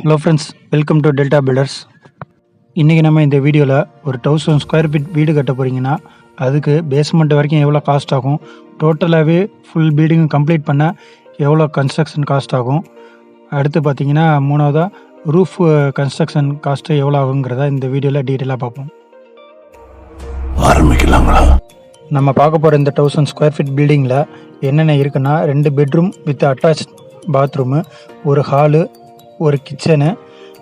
Hello friends welcome to Delta builders இன்றைக்கி நம்ம இந்த வீடியோவில் ஒரு தௌசண்ட் ஸ்கொயர் ஃபீட் வீடு கட்ட போகிறீங்கன்னா அதுக்கு பேஸ்மெண்ட் வரைக்கும் எவ்வளோ காஸ்ட் ஆகும்? டோட்டலாகவே ஃபுல் பில்டிங் கம்ப்ளீட் பண்ண எவ்வளோ கன்ஸ்ட்ரக்ஷன் காஸ்ட் ஆகும்? அடுத்து பார்த்தீங்கன்னா மூணாவதாக ரூஃப் கன்ஸ்ட்ரக்ஷன் காஸ்ட்டு எவ்வளோ ஆகுங்கிறத இந்த வீடியோவில் டீட்டெயிலாக பார்ப்போம். ஆரம்பிக்கலாங்களா? நம்ம பார்க்க போகிற இந்த தௌசண்ட் ஸ்கொயர் ஃபீட் பில்டிங்கில் என்னென்ன இருக்குன்னா ரெண்டு பெட்ரூம் வித் அட்டாச் பாத்ரூமு ஒரு ஹாலு ஒரு கிச்சனு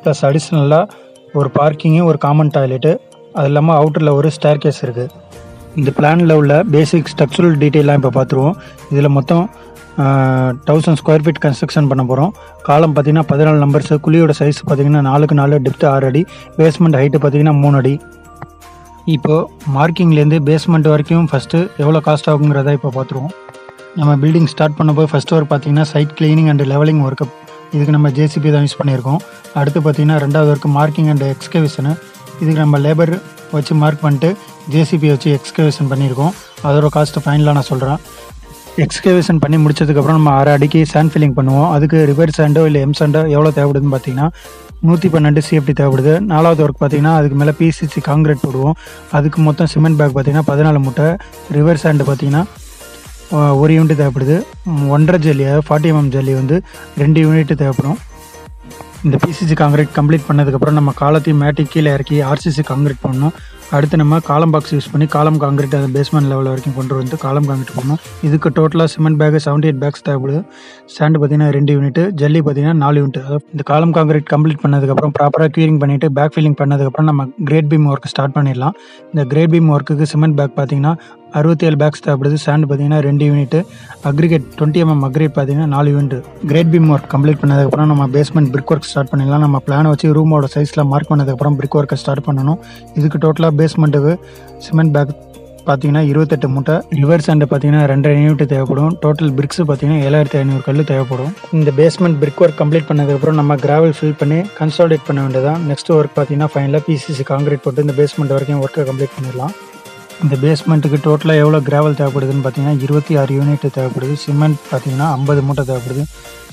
ப்ளஸ் அடிஷ்னலாக ஒரு பார்க்கிங்கு ஒரு காமன் டாய்லெட்டு அது இல்லாமல் அவுட்டரில் ஒரு ஸ்டேர் கேஸ் இருக்குது இந்த பிளானில் உள்ள பேசிக் ஸ்ட்ரக்சரல் டீட்டெயிலாம் இப்போ பார்த்துருவோம் இதில் மொத்தம் தௌசண்ட் ஸ்கொயர் ஃபீட் கன்ஸ்ட்ரக்ஷன் பண்ண போகிறோம் காலம் பார்த்தீங்கன்னா பதினாலு நம்பர்ஸு குழியோட சைஸ் பார்த்தீங்கன்னா நாலுக்கு நாலு டெப்த்து ஆறு அடி பேஸ்மெண்ட் ஹைட்டு பார்த்தீங்கன்னா மூணு அடி. இப்போது மார்க்கிங்லேருந்து பேஸ்மெண்ட் வரைக்கும் ஃபஸ்ட்டு எவ்வளோ காஸ்ட் ஆகுங்கிறத இப்போ பார்த்துருவோம் நம்ம பில்டிங் ஸ்டார்ட் பண்ணும்போது ஃபஸ்ட் ஒர்க் பார்த்தீங்கன்னா site cleaning and levelling work இதுக்கு நம்ம ஜேசிபி தான் யூஸ் பண்ணியிருக்கோம். அடுத்து பார்த்தீங்கன்னா ரெண்டாவது ஒர்க்கு மார்க்கிங் அண்ட் எக்ஸ்கவேஷனு இதுக்கு நம்ம லேபர் வச்சு மார்க் பண்ணிட்டு ஜேசிபி வச்சு எக்ஸ்கவேஷன் பண்ணியிருக்கோம். அதோட காஸ்ட்டு ஃபைனலாக நான் சொல்கிறேன் எக்ஸ்கவேஷன் பண்ணி முடிச்சதுக்கப்புறம் நம்ம அரை அடிக்கு சாண்ட் ஃபில்லிங் பண்ணுவோம். அதுக்கு ரிவர் சாண்டோ இல்லை எம் சாண்டோ எவ்வளோ தேவைப்படுதுன்னு பார்த்தீங்கன்னா நூற்றி பன்னெண்டு சிஎஃப்டி தேவைப்படுது. நாலாவது ஒர்க் பார்த்தீங்கன்னா அதுக்கு மேலே பிசிசி காங்கிரீட் போடுவோம். அதுக்கு மொத்தம் சிமெண்ட் பேக் பார்த்தீங்கன்னா பதினாலு மூட்டை. ரிவர் சேண்டு பார்த்தீங்கன்னா ஒரு யூனிட் தேவைப்படுது. ஒன்றரை ஜல்லி அதாவது ஃபார்ட்டி எம்எம் mm ஜல்லி வந்து ரெண்டு யூனிட் தேவைப்படும். இந்த பிசிசி காங்கிரீட் கம்ப்ளீட் பண்ணதுக்கப்புறம் நம்ம காலத்தையும் மேட்டி கீழே இறக்கி ஆர்சிசி காங்கிரீட் பண்ணணும். அடுத்து நம்ம காலம் பாக்ஸ் யூஸ் பண்ணி காலம் காங்கிரீட் அந்த பேஸ்மெண்ட் லெவல் வரைக்கும் கொண்டு வந்து காலம் காங்கிரீட் பண்ணணும் இதுக்கு டோட்டலாக cement bag seventy eight bags தேவைப்படுது. ஸ்டாண்டு பார்த்தீங்கன்னா ரெண்டு யூனிட் ஜல்லி பார்த்தீங்கன்னா நாலு யூனிட் அதாவது இந்த காலம் காங்கிரீட் கம்ப்ளீட் பண்ணதுக்கப்புறம் ப்ராப்பராக க்யூரிங் பண்ணிவிட்டு பேக் ஃபில்லிங் பண்ணதுக்கப்புறம் நம்ம கிரேட் பீம் ஒர்க் ஸ்டார்ட் பண்ணிடலாம். இந்த கிரேட் பீம் ஒர்க்குக்கு சிமெண்ட் பேக் பார்த்தீங்கன்னா அறுபத்தேழு பேக்ஸ் தேவைப்படுது. சாண்ட் பார்த்தீங்கன்னா ரெண்டு unit aggregate twenty MM aggregate பார்த்தீங்கன்னா நாலு unit grade beam work complete பண்ணதுக்கப்புறம் நம்ம பேஸ்மெண்ட் பிரிக் ஒர்க் ஸ்டார்ட் பண்ணிடலாம். நம்ம பிளான் வச்சு ரூமோட சைஸில் மார்க் பண்ணதுக்கப்புறம் பிரிக் ஒர்க்கை ஸ்டார்ட் பண்ணணும். இதுக்கு டோட்டலாக பேஸ்மெண்ட்டுக்கு சிமெண்ட் பேக் பார்த்தீங்கன்னா இருபத்தெட்டு மூட்டை. ரிவர் சாண்டு பார்த்தீங்கன்னா ரெண்டரை யூனிட் தேவைப்படும். டோட்டல் பிரிக்ஸ் பார்த்தீங்கன்னா ஏழாயிரத்தி ஐநூறு கல் தேவைப்படும். இந்த பேஸ்மெண்ட் பிரிக் ஒர்க் கம்ப்ளீட் பண்ணதுக்கப்புறம் நம்ம கிராவல் ஃபில் பண்ணி கன்சாலிடேட் பண்ண வேண்டியதான் நெக்ஸ்ட் ஒர்க் பார்த்தீங்கன்னா ஃபைனலாக பிசிசி காங்கிரீட் போட்டு இந்த பேஸ்மெண்ட் வரைக்கும் ஒர்க்கை கம்ப்ளீட் பண்ணிடலாம். இந்த பேஸ்மெண்ட்டுக்கு டோட்டலாக எவ்வளோ கிராவல் தேவைப்படுதுன்னு பார்த்தீங்கன்னா இருபத்தி ஆறு யூனிட் தேவைப்படுது. சிமெண்ட் பார்த்தீங்கன்னா ஐம்பது மூட்டை தேவைப்படுது.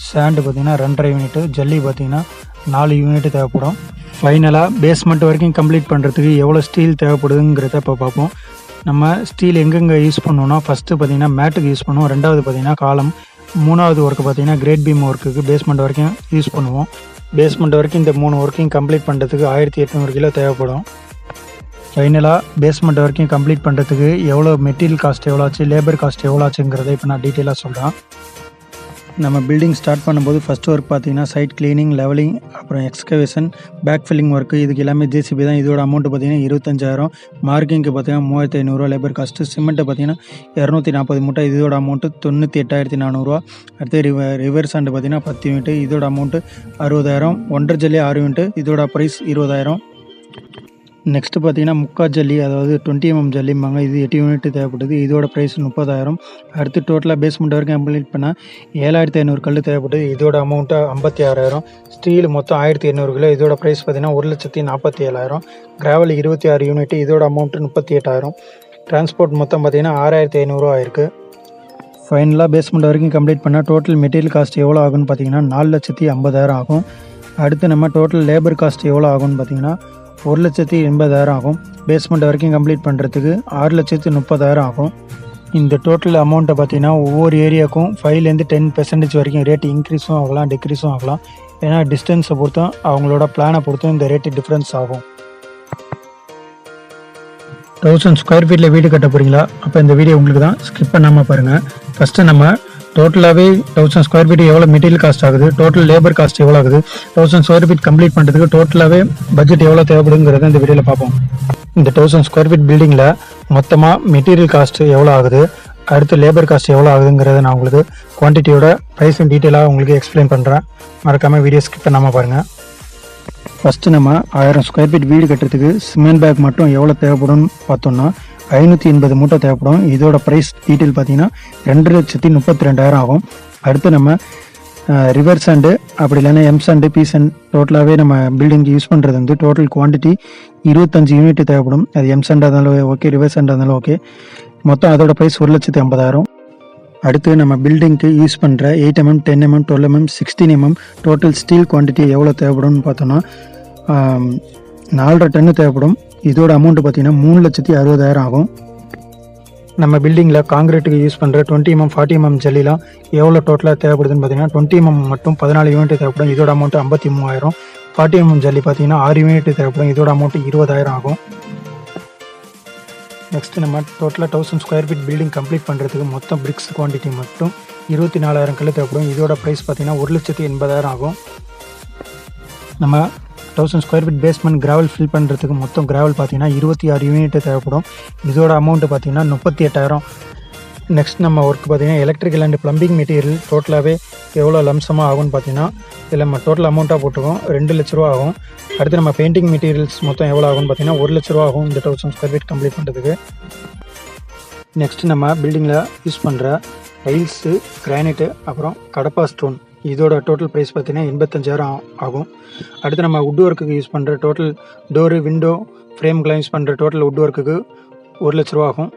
சாண்டு பார்த்தீங்கன்னா ரெண்டரை யூனிட்டு ஜல்லி பார்த்தீங்கன்னா நாலு யூனிட் தேவைப்படும். ஃபைனலாக பேஸ்மெண்ட் வரைக்கும் கம்ப்ளீட் பண்ணுறதுக்கு எவ்வளோ ஸ்டீல் தேவைப்படுதுங்கிறத இப்போ பார்ப்போம். நம்ம ஸ்டீல் எங்கெங்கே யூஸ் பண்ணோம்னா ஃபஸ்ட்டு பார்த்தீங்கன்னா மேட்டுக்கு யூஸ் பண்ணுவோம். ரெண்டாவது பார்த்தீங்கன்னா காலம் மூணாவது ஒர்க்கு பார்த்தீங்கன்னா கிரேட் பீம் ஒர்க்குக்கு பேஸ்மெண்ட் வரைக்கும் யூஸ் பண்ணுவோம். பேஸ்மெண்ட் வரைக்கும் இந்த மூணு ஒர்க்கையும் கம்ப்ளீட் பண்ணுறதுக்கு ஆயிரத்தி எட்நூறு கிலோ தேவைப்படும். ஃபைனலாக பேஸ்மெண்ட் வரைக்கும் கம்ப்ளீட் பண்ணுறதுக்கு எவ்வளோ மெட்டீரியல் காஸ்ட் எவ்வளோ ஆச்சு லேபர் காஸ்ட் எவ்வளோ ஆச்சுங்கிறத இப்போ நான் டீட்டெயிலாக சொல்கிறேன் நம்ம பில்டிங் ஸ்டார்ட் பண்ணும்போது ஃபஸ்ட் ஒர்க் பார்த்தீங்கன்னா சைட் க்ளீனிங் லெவலிங் அப்புறம் எக்ஸ்கவேஷன் பேக் ஃபில்லிங் ஒர்க்கு இதுக்கு எல்லாமே ஜேசிபி தான். இதோட அமௌண்ட் பார்த்தீங்கன்னா இருபத்தஞ்சாயிரம். மார்க்கிங்க்கு பார்த்தீங்கன்னா மூவாயிரத்தி ஐநூறுரூவா லேபர் காஸ்ட்டு சிமெண்ட்டை பார்த்தீங்கன்னா இரநூத்தி நாற்பது மூட்டை. இதோட அமௌண்ட்டு தொண்ணூற்றி எட்டாயிரத்தி நானூறுரூவா அடுத்து ரிவ ரிவர்ஸ் அண்டு பார்த்தீங்கன்னா பத்து யூனிட்டு இதோட அமௌண்ட்டு அறுபதாயிரம். ஒன்றரை ஜல்லி ஆறு யூனிட்டு இதோட ப்ரைஸ் இருபதாயிரம். நெக்ஸ்ட்டு பார்த்தீங்கன்னா முக்கா ஜல்லி அதாவது டுவெண்ட்டி எம்எம் ஜல்லிம்பாங்க. இது எட்டு யூனிட் தேவைப்படுது. இதோட ப்ரைஸ் முப்பதாயிரம். அடுத்து டோட்டலாக பேஸ்மெண்ட் வரைக்கும் கம்ப்ளீட் பண்ணால் ஏழாயிரத்தி ஐநூறு கல் தேவைப்படுது. இதோட அமௌண்ட்டு ஐம்பத்தி ஆறாயிரம் ஸ்டீல் மொத்தம் ஆயிரத்தி எண்ணூறு கிலோ. இதோட ப்ரைஸ் பார்த்தீங்கன்னா ஒரு லட்சத்தி நாற்பத்தி ஏழாயிரம் கிராவல் இருபத்தி ஆறு யூனிட் இதோட அமௌண்ட்டு முப்பத்தி எட்டாயிரம் டிரான்ஸ்போர்ட் மொத்தம் பார்த்தீங்கன்னா ஆறாயிரத்தி ஐநூறுரூவா இருக்குது ஃபைனலாக பேஸ்மெண்ட் வரைக்கும் கம்ப்ளீட் பண்ணால் டோட்டல் மெட்டீரியல் காஸ்ட் எவ்வளோ ஆகும்னு பார்த்தீங்கன்னா நாலு லட்சத்தி ஐம்பதாயிரம் ஆகும். அடுத்து நம்ம டோட்டல் லேபர் காஸ்ட் எவ்வளோ ஆகும்னு பார்த்தீங்கன்னா ஒரு லட்சத்தி எண்பதாயிரம் ஆகும். பேஸ்மெண்ட் வரைக்கும் கம்ப்ளீட் பண்ணுறதுக்கு ஆறு லட்சத்து முப்பதாயிரம் ஆகும். இந்த டோட்டல் அமௌண்ட்டை பார்த்தீங்கன்னா ஒவ்வொரு ஏரியாவுக்கும் ஃபைவ்லேருந்து டென் பெர்சன்டேஜ் வரைக்கும் ரேட் இன்க்ரீஸும் ஆகலாம் டிக்ரீஸும் ஆகலாம். ஏன்னா டிஸ்டன்ஸை பொறுத்தும் அவங்களோட பிளானை பொறுத்தும் இந்த ரேட்டு டிஃப்ரென்ஸ் ஆகும். தௌசண்ட் ஸ்கொயர் ஃபீட்டில் வீடு கட்ட போகிறீங்களா அப்போ இந்த வீடியோ உங்களுக்கு தான் ஸ்கிப் பண்ணாமல் பாருங்கள் ஃபஸ்ட்டு நம்ம டோட்டலாகவே தௌசண்ட் ஸ்கொயர் ஃபீட் எவ்வளோ மெட்டீரியல் காஸ்ட் ஆகுது? டோட்டல் லேபர் காஸ்ட் எவ்வளோ ஆகுது? தௌசண்ட் ஸ்கொயர் ஃபீட் கம்ப்ளீட் பண்ணுறதுக்கு டோட்டலாகவே பட்ஜெட் எவ்வளோ தேவைப்படுங்கிறத இந்த வீடியோவில் பார்ப்போம். இந்த தௌசண்ட் ஸ்கொயர் ஃபீட் பில்டிங்கில் மொத்தமாக மெட்டீரியல் காஸ்ட் எவ்வளோ ஆகுது? அடுத்து லேபர் காஸ்ட் எவ்வளோ ஆகுதுங்கிறத நான் உங்களுக்கு குவான்டிட்டியோட ப்ரைஸும் டீட்டெயிலாக உங்களுக்கு எக்ஸ்பிளைன் பண்ணுறேன் மறக்காமல் வீடியோ ஸ்கிப் பண்ணாமல் பாருங்கள் ஃபஸ்ட்டு நம்ம ஆயிரம் ஸ்கொயர் ஃபீட் வீடு கட்டுறதுக்கு சிமெண்ட் பேக் மட்டும் எவ்வளோ தேவைப்படும்னு பார்த்தோம்னா ஐநூற்றி எண்பது மூட்டை தேவைப்படும். இதோட ப்ரைஸ் டீட்டெயில் பார்த்தீங்கன்னா ரெண்டு லட்சத்தி முப்பத்தி ரெண்டாயிரம் ஆகும். அடுத்து நம்ம ரிவர் சாண்டு அப்படி இல்லைன்னா எம் சாண்டு பி சாண்ட் டோட்டலாகவே நம்ம பில்டிங்க்கு யூஸ் பண்ணுறது வந்து டோட்டல் குவான்டிட்டி இருபத்தஞ்சு யூனிட் தேவைப்படும். அது எம் சாண்டாக இருந்தாலும் ஓகே ரிவர் சாண்டாக இருந்தாலும் ஓகே மொத்தம் அதோட ப்ரைஸ் ஒரு லட்சத்தி ஐம்பதாயிரம். அடுத்து நம்ம பில்டிங்க்கு யூஸ் பண்ணுற eight MM ten MM twelve MM sixteen MM total steel quantity எவ்வளோ தேவைப்படும்னு பார்த்தோன்னா நாலரை டன்னு தேவைப்படும். இதோட அமௌண்ட்டு பார்த்தீங்கன்னா மூணு லட்சத்தி அறுபதாயிரம் ஆகும். நம்ம பில்டிங்கில் காங்கிரீட்டுக்கு யூஸ் பண்ணுற டுவெண்ட்டி எம்எம் ஃபார்ட்டி எம்எம் ஜல்லிலாம் எவ்வளோ டோட்டலாக தேவைப்படுதுன்னு பார்த்தீங்கன்னா டுவெண்ட்டி எம்எம் மட்டும் பதினாலு யூனிட் தேவைப்படும். இதோட அமௌண்ட் ஐம்பத்தி மூவாயிரம். ஃபார்ட்டி எம்எம் ஜல்லி பார்த்தீங்கன்னா ஆறு யூனிட் தேவைப்படும். இதோட அமௌண்ட்டு இருபதாயிரம் ஆகும். நெக்ஸ்ட் நம்ம டோட்டலாக thousand square feet building complete பண்ணுறதுக்கு மொத்தம் பிரிக்ஸ் குவான்டிட்டி மட்டும் இருபத்தி நாலாயிரம் கல் தேவைப்படும். இதோட ப்ரைஸ் பார்த்தீங்கன்னா ஒரு லட்சத்தி எண்பதாயிரம் ஆகும். நம்ம thousand square feet basement gravel fill பண்ணுறதுக்கு மொத்தம் கிராவல் பார்த்தீங்கன்னா இருபத்தி ஆறு யூனிட் தேவைப்படும். இதோட அமௌண்ட்டு பார்த்தீங்கன்னா முப்பத்தி எட்டாயிரம். நெக்ஸ்ட் நம்ம ஒர்க் பார்த்தீங்கன்னா எலக்ட்ரிக்கல் அண்ட் ப்ளம்பிங் மெட்டீரியல் டோட்டலாகவே எவ்வளோ லம்சமாக ஆகும்னு பார்த்தீங்கன்னா இதில் நம்ம டோட்டல் அமௌண்ட்டாக போட்டுருக்கோம். ரெண்டு லட்ச ரூபா ஆகும். அடுத்து நம்ம பெயிண்டிங் மெட்டீரியல்ஸ் மொத்தம் எவ்வளோ ஆகும்னு பார்த்தீங்கன்னா ஒரு லட்ச ரூபா ஆகும் இந்த தௌசண்ட் ஸ்கொயர் ஃபீட் கம்ப்ளீட் பண்ணுறதுக்கு நெக்ஸ்ட் நம்ம பில்டிங்கில் யூஸ் பண்ணுற டைல்ஸு கிரானைட்டு அப்புறம் கடப்பா ஸ்டோன் இதோட டோட்டல் ப்ரைஸ் பார்த்தீங்கன்னா எண்பத்தஞ்சாயிரம் ஆகும். அடுத்து நம்ம உட் ஒர்க்குக்கு யூஸ் பண்ணுற டோட்டல் டோரு விண்டோ ஃப்ரேம்கெலாம் யூஸ் பண்ணுற டோட்டல் வுட் ஒர்க்குக்கு ஒரு லட்ச ரூபா ஆகும்.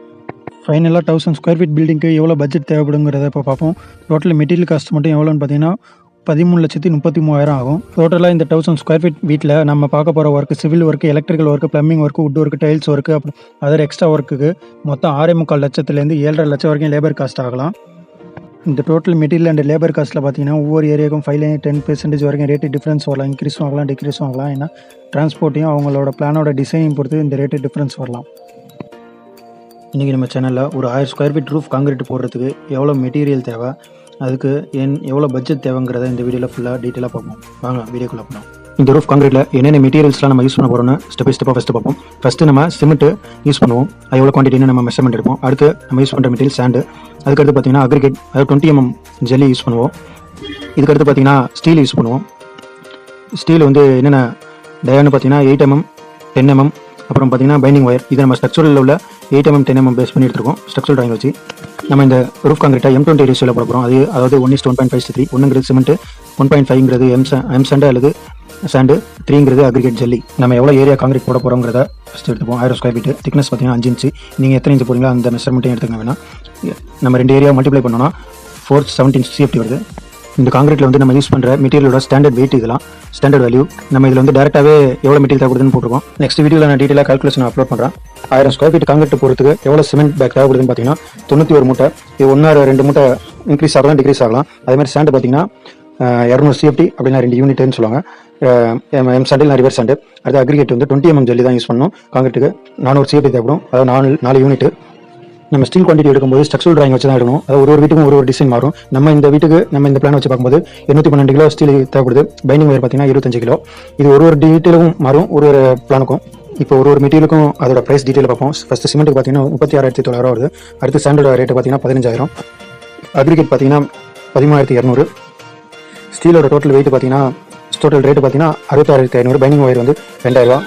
ஃபைனலாக தௌசண்ட் ஸ்கொயர் ஃபீட் பில்டிங்க்கு எவ்வளோ பட்ஜெட் தேவைப்படுங்கிறத இப்போ பார்ப்போம். டோட்டல் மெட்டீரியல் காஸ்ட் மட்டும் எவ்வளோன்னு பார்த்தீங்கன்னா பதிமூணு லட்சத்தி முப்பத்தி மூவாயிரம் ஆகும். டோட்டலாக இந்த தௌசண்ட் ஸ்கொயர் ஃபீட் வீட்டில் நம்ம பார்க்க போகிற work civil work electrical work plumbing work wood work tiles work அப்புறம் அதர் எக்ஸ்ட்ரா ஒர்க்குக்கு மொத்தம் ஆறே முக்கால் லட்சத்துலேருந்து ஏழரை லட்சம் வரைக்கும் லேபர் காஸ்ட் ஆகலாம். இந்த டோட்டல் மெட்டீரியல் அண்ட் லேபர் காஸ்ட்டில் பார்த்தீங்கன்னா ஒவ்வொரு ஏரியாவுக்கும் ஃபைவ் டென் பெர்சன்டேஜ் வரைக்கும் ரேட்டு டிஃப்ரென்ஸ் வரலாம். இன்க்ரீஸும் ஆகலாம் டிக்ரீஸும் ஆகலாம். ஏன்னா டிரான்ஸ்போர்ட்டையும் அவங்களோட பிளானோட டிசைனையும் பொறுத்து இந்த ரேட்டு டிஃப்ரென்ஸ் வரலாம். இன்றைக்கி நம்ம சேனலில் ஒரு ஆயிரம் ஸ்கொயர் ஃபீட் ரூஃப் காங்கிரீட் போடுறதுக்கு எவ்வளோ மெட்டீரியல் தேவை அதுக்கு என் எவ்வளோ பட்ஜெட் தேவைங்கிறத இந்த வீடியோவில் ஃபுல்லாக டீட்டெயிலாக பார்ப்போம். வாங்க வீடியோக்குள்ளே போனோம் இந்த ரூஃப் காங்கிரீட்டில் என்னென்ன மெட்டீரியல்ஸ்லாம் நம்ம யூஸ் பண்ண போகிறோம்னு ஸ்டெப் பை ஸ்டெப்பாக ஃபஸ்ட்டு பார்ப்போம். ஃபஸ்ட்டு நம்ம சிமெண்ட் யூஸ் பண்ணுவோம். அது எவ்வளோ குவான்டிட்டின்னு நம்ம மெஷர்மெண்ட் எடுப்போம். அடுத்து நம்ம யூஸ் பண்ணுற மெட்டீரியல் சாண்டு அதுக்கடுத்து பார்த்தீங்கன்னா அக்ரிகேட் அதாவது டுவெண்ட்டி எம்எம் ஜெல்லி யூஸ் பண்ணுவோம். இதுக்கடுத்து பார்த்தீங்கன்னா ஸ்டீல் யூஸ் பண்ணுவோம். ஸ்டீல் வந்து என்னென்ன? டயான்னு பார்த்தீங்கன்னா எயிட் எம்எம் டென் எம்எம் அப்புறம் பார்த்தீங்கன்னா பைண்டிங் ஒயர் இதை நம்ம ஸ்ட்ரக்சரில் உள்ள eight MM ten MM base பண்ணி எடுத்துருக்கோம். ஸ்ட்ரக்சரல் ட்ராயிங் வச்சு நம்ம இந்த ரூஃப் காங்கிரீட்டை எம் டுவெண்ட்டி ரேஷியோவில் போட போகிறோம் அது அதாவது one is one point five three ஒன்றுங்கிறது cement one point ஃபைவ்ங்கிறது எம் எம் சாண்டு அல்லது சாண்டு த்ரீங்கிறது அக்ரிகேட் ஜல்லி நம்ம எவ்வளோ ஏரியா காங்கிரீட் போட போகிறோங்கிறத ஃபஸ்ட் எடுத்துப்போம். ஆயிரம் ஸ்கொயர் ஃபீட் திக்னஸ் பார்த்தீங்கன்னா அஞ்சு இன்ச்சு நீங்கள் எத்தனை இன்ச்சு போகிறீங்களோ அந்த மெஷர்மெண்ட்டையும் எடுத்துக்க வேணாம். நம்ம ரெண்டு ஏரியா மல்டிப்ளை பண்ணோம்னா ஃபோர் செவன்டீன் சிஎஃப்டி வருது. இந்த காங்கிரீட்டில் வந்து நம்ம யூஸ் பண்ணுற மெட்டீரியலோட ஸ்டாண்டர்ட் வெயிட் இதெல்லாம் ஸ்டாண்டர்ட் வேல்யூ நம்ம இதில் வந்து டேரெக்டாகவே எவ்வளோ மெட்டீரியல் தேவைப்படுதுன்னு போட்டுருக்கோம். நெக்ஸ்ட் வீடியோவில் நான் டீட்டெயிலாக கால்குலேஷன் அப்லோட் பண்ணுறேன் ஆயிரம் ஸ்கொயர் ஃபீட் காங்கிரீட் போகிறதுக்கு எவ்வளோ சிமெண்ட் பேக் தேவைப்படுதுன்னு பார்த்தீங்கன்னா தொண்ணூற்றி ஒரு மூட்டை. இது ஒன்றா ரெண்டு மூட்டை இன்க்ரீஸ் ஆகலாம் டிக்ரீஸ் ஆகலாம். அதே மாதிரி ஸ்டாண்டு பார்த்தீங்கன்னா இரநூறு சிஎஃப்டி அப்படின்னா ரெண்டு யூனிட்னு சொல்லுவாங்க. எம் சாண்டில் ரிவர் சண்டு அடுத்து அக்ரிகேட் வந்து டுவெண்ட்டி எம்எம் ஜல்லி தான் யூஸ் பண்ணணும். காங்கிரீட்டுக்கு நானூறு சிஎஃப்டி தேவைப்படும். அதாவது நாலு நாலு யூனிட் நம்ம ஸ்டீல் குவான்டிட்டி எடுக்கும்போது ஸ்ட்ரக்சரல் டிராயிங் வச்சு தான் எடுக்கணும். அது ஒரு ஒரு வீட்டுக்கும் ஒரு ஒரு டிசைன் மாறும். நம்ம இந்த வீட்டுக்கு நம்ம இந்த பிளான் வச்சு பார்க்கும்போது எண்ணூற்றி பன்னெண்டு கிலோ ஸ்டீல் தேவைப்படுது. பைண்டிங் ஒயர் பார்த்தீங்கன்னா இருபத்தஞ்சு கிலோ. இது ஒரு ஒரு டீட்டெயிலும் மாறும். ஒரு ஒரு பிளானுக்கும் இப்போ ஒரு ஒரு மெட்டீரியலுக்கும் அதோட ப்ரைஸ் டீட்டெயில் பார்ப்போம். ஃபஸ்ட்டு சிமெண்ட்டுக்கு பார்த்தீங்கன்னா முப்பத்தி ஆறாயிரத்தி தொள்ளாயிரம் வருது. அடுத்து சாண்டோட ரேட்டு பார்த்தீங்கன்னா பதினஞ்சாயிரம். அக்ரிகேட் பார்த்தீங்கன்னா பதிமூணாயிரத்தி இரநூறு. ஸ்டீலோட டோட்டல் வெயிட் பார்த்தீங்கன்னா டோட்டல் ரேட்டு பார்த்தீங்கன்னா அறுபத்தாயிரத்தி ஐநூறு பைனிங் ஒயர் வந்து ரெண்டாயிரம்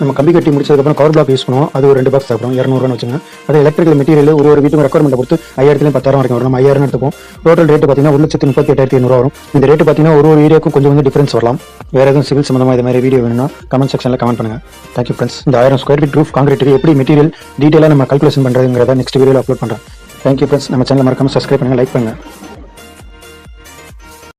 நம்ம கம்பி கட்டி முடிச்சதுக்கப்புறம் கவர் பிளாக் யூஸ் பண்ணுவோம். அது ஒரு ரெண்டு பாக்ஸ் தேவைப்படும் இரநூறுவான்னு வச்சுங்க. அது எலக்ட்ரிக்கல் மெட்டீரியல் ஒரு ஒரு வீட்டுக்கு ரெக்குவயர்மெண்ட் பொறுத்து ஐயாயிரத்துலேயும் பத்தாயிரம் வரைக்கும் வரும். நம்ம ஐயாயிரம் எடுத்துப்போம். டோட்டல் ரேட்டு பார்த்தீங்கன்னா ஒரு லட்சத்து முப்பத்தி எட்டாயிரத்தி ஐநூறு வரும். இந்த ரேட்டு பார்த்தீங்கன்னா ஒரு ஒரு வீடியோக்கும் கொஞ்சம் வந்து டிஃபரன்ஸ் வரலாம். வேற எதுவும் சிவில் சம்மந்தமாக இது மாதிரி வீடியோ வேணும்னா கமெண்ட் செக்ஷனில் கமெண்ட் பண்ணுங்க. தேங்க்யூ ஃப்ரெண்ட்ஸ் இந்த ஆயிரம் ஸ்கொயர் ஃபீட் ரூஃப் காங்கிரீட்டுக்கு எப்படி மெட்டீரியல் டீட்டெயிலாக நம்ம கல்குலேஷன் பண்ணுறதுங்கிறத நெக்ஸ்ட் வீடியோவில் அப்லோட் பண்ணுறேன் தேங்க்யூ ஃப்ரெண்ட்ஸ் நம்ம சேனல் மறக்காமல் சப்ஸ்கிரைப் பண்ணுங்கள் லைக் பண்ணுங்கள்